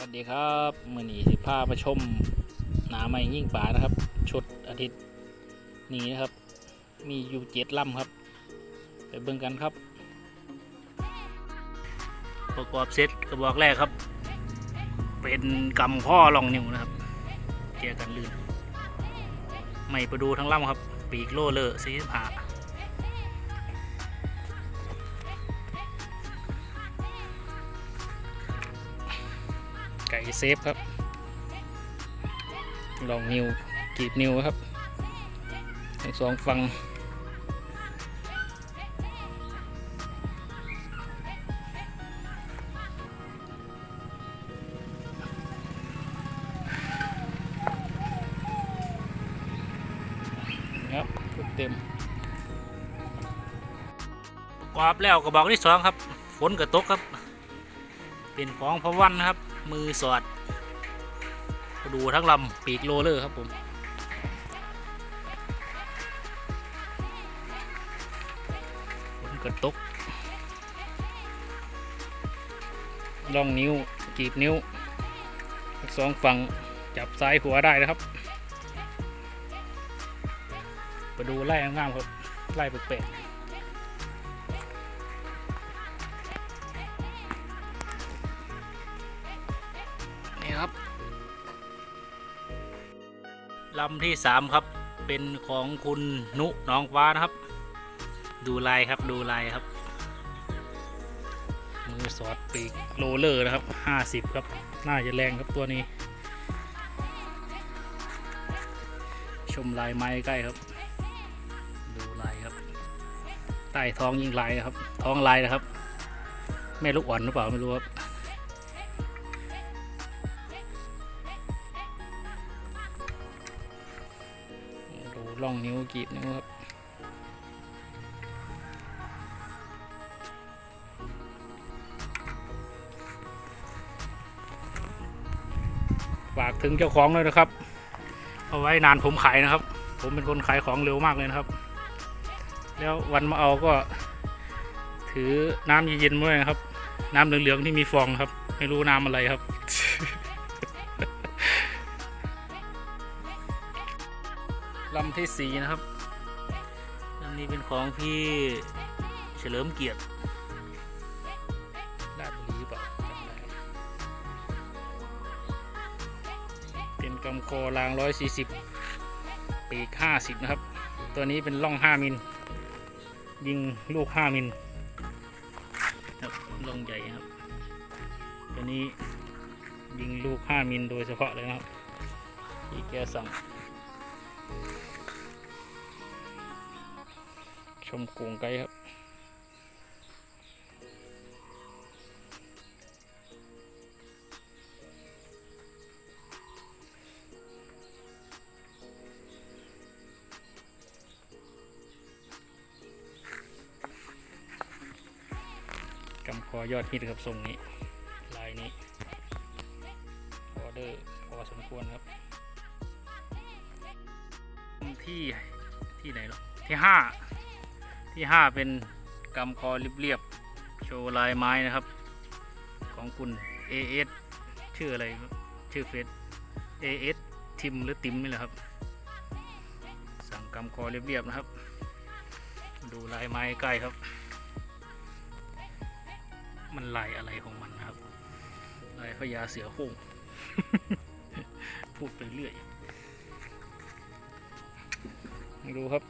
วัสดีครับมือนีสิพามาชมหนาไม้ยิ่งป่านะครับ ชุดอาทิตย์นี้นะครับ มีอยู่เจ็ดลำครับ ไปเบิ่งกันครับ ประกอบเซตกระบอกแรกครับ เป็นกำข้อลองนิ้วนะครับเกียร์กันลื่น ไม่ประดูทั้งลำครับ ปีกโลเลอร์สีผ่า ไก่เซฟครับ ลองนิวกีบนิวครับทั้งสองฝั่งครับเต็มกวาบแล้วกระบอกที่สองครับ ฝนกระตกครับ เป็นของพระวันนะครับ มือสอด ดูทั้งลำปีกโรเลอร์ครับผมฝนกระตกล่องนิ้วกีบนิ้วสองฝั่งจับซ้ายหัวได้นะครับมาดูไล่งามๆครับไล่แปลกๆ นี่ครับลำที่สามครับเป็นของคุณนุน้องฟ้านะครับ ดูลายครับดูลายครับ มือสอดปีกโรเลอร์นะครับห้าสิบครับ น่าจะแรงครับตัวนี้ ชมลายไม้ใกล้ครับ ดูลายครับ ใต้ท้องยิงลายนะครับ ท้องลายนะครับ แม่ลูกอ่อนหรือเปล่าไม่รู้ครับ ล่องนิ้วกีบนิ้วครับฝากถึงเจ้าของเลยนะครับ เอาไว้นานผมขายนะครับ ผมเป็นคนขายของเร็วมากเลยนะครับ แล้ววันมาเอาก็ถือน้ำเย็นๆมาด้วยนะครับ น้ำเหลืองๆที่มีฟองครับ ไม่รู้น้ำอะไรครับ ลำที่สีนะครับลำนี้เป็นของพี่เฉลิมเกียรติราชบุรีหรือเปล่าจำได้เป็นกำโครางร้อยสี่สิบปีกห้าสิบนะครับ ตัวนี้เป็นล่องห้ามิล ยิงลูกห้ามิลครับล่องใหญ่ครับ ตัวนี้ยิงลูกห้ามิลโดยเฉพาะเลยนะครับที่แกสั่ง ชมกรุงไกลครับ กำคอยอดฮิตครับทรงนี้ ลายนี้ ออเดอร์พอสมควรครับ ที่ที่ไหนหรอที่ห้า ที่ 5 เป็นกำคอเรียบๆโชว์ลายไม้นะครับ ของคุณ AS ชื่ออะไรชื่อเฟซ AS ทิมหรือติมนี่แหละครับ สั่งกำคอเรียบๆนะครับ ดูลายไม้ใกล้ครับ มันลายอะไรของมันนะครับลายพญาเสือโคร่งพูดไปเรื่อยดูครับ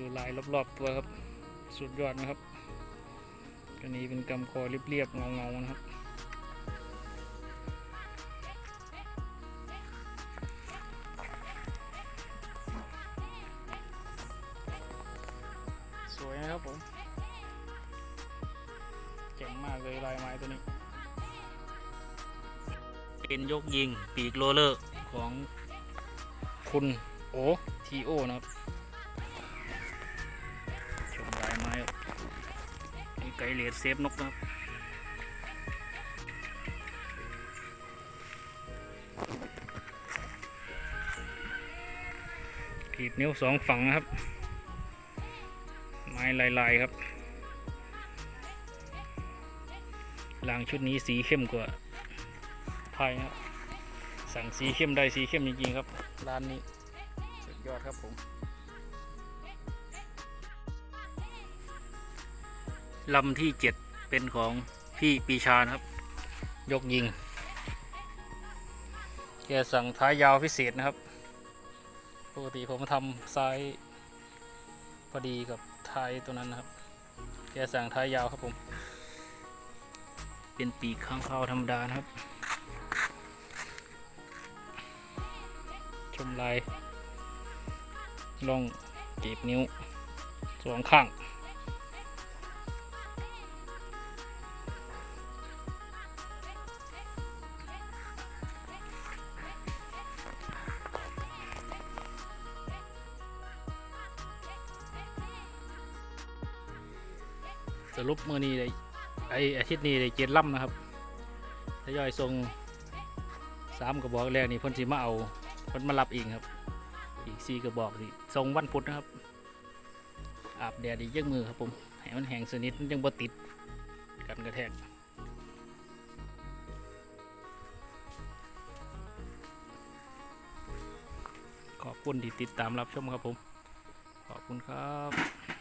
ดูลายรอบๆตัวครับ สุดยอดนะครับตัวนี้เป็นกำคอเรียบๆเงาๆนะครับสวยนะครับผมเจ๋งมากเลยลายไม้ตัวนี้ เป็นยกยิงปีกโรเลอร์ของคุณโอทีโอนะครับ ไกเลดเซฟนกนะครับกรีดนิ้วสองฝั่งนะครับ ไม้ลาย ๆ ครับรางชุดนี้สีเข้มกว่าพายนะครับ สั่งสีเข้มได้สีเข้มจริงๆครับ ร้านนี้ สุดยอดครับผม ลำที่เจ็ดเป็นของพี่ปีชานะครับ ยกยิง แกสั่งท้ายยาวพิเศษนะครับ ปกติผมทำซ้ายพอดีกับท้ายตัวนั้นนะครับ แกสั่งท้ายยาวครับผม เป็นปีกข้างคาวธรรมดานะครับ ชมลายล่องเก็บนิ้วสองข้าง สรุปมือนี้ได้ไออาทิตย์นี้ได้เจ็ดลำนะครับทยอยส่งสามกระบอกแรกนี่พ่นสิมาเอาพ่นมารับอีกครับ อีกสี่กระบอกสิส่งวันพุธนะครับอาบแดดอีกยักมือครับผมให้มันแห้งสนิทมันยังบ่ติดกันกระแทกขอบคุณที่ติดตามรับชมครับผม ขอบคุณครับ